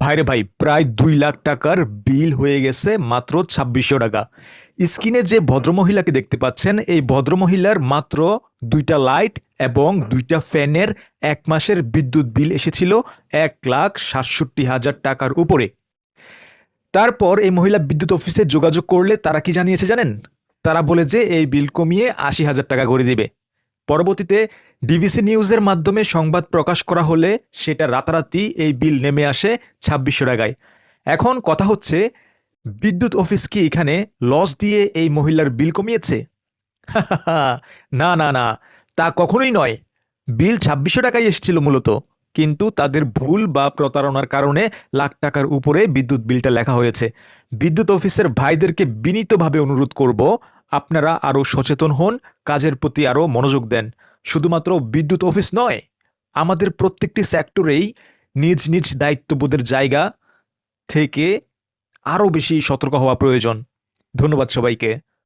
ভাইরে ভাই, প্রায় দুই লাখ টাকার বিল হয়ে গেছে মাত্র ছাব্বিশশো টাকা। স্ক্রিনে যে ভদ্রমহিলাকে দেখতে পাচ্ছেন, এই ভদ্রমহিলার মাত্র দুইটা লাইট এবং দুইটা ফ্যানের এক মাসের বিদ্যুৎ বিল এসেছিল এক লাখ সাতষট্টি হাজার টাকার উপরে। তারপর এই মহিলা বিদ্যুৎ অফিসে যোগাযোগ করলে তারা কি জানিয়েছে জানেন? তারা বলে যে এই বিল কমিয়ে আশি হাজার টাকা করে দিবে। পরবর্তীতে ডিবিসি নিউজের মাধ্যমে সংবাদ প্রকাশ করা হলে সেটা রাতারাতি এই বিল নেমে আসে ছাব্বিশশো টাকায়। এখন কথা হচ্ছে, বিদ্যুৎ অফিস কি এখানে লস দিয়ে এই মহিলার বিল কমিয়েছে? না না না, তা কখনোই নয়। বিল ছাব্বিশশো টাকায় এসেছিল মূলত, কিন্তু তাদের ভুল বা প্রতারণার কারণে লাখ টাকার উপরে বিদ্যুৎ বিলটা লেখা হয়েছে। বিদ্যুৎ অফিসের ভাইদেরকে বিনীতভাবে অনুরোধ করব আপনারা আরও সচেতন হন, কাজের প্রতি আরও মনোযোগ দেন। শুধুমাত্র বিদ্যুৎ অফিস নয়, আমাদের প্রত্যেকটি সেক্টরেই নিজ নিজ দায়িত্ববোধের জায়গা থেকে আরও বেশি সতর্ক হওয়া প্রয়োজন। ধন্যবাদ সবাইকে।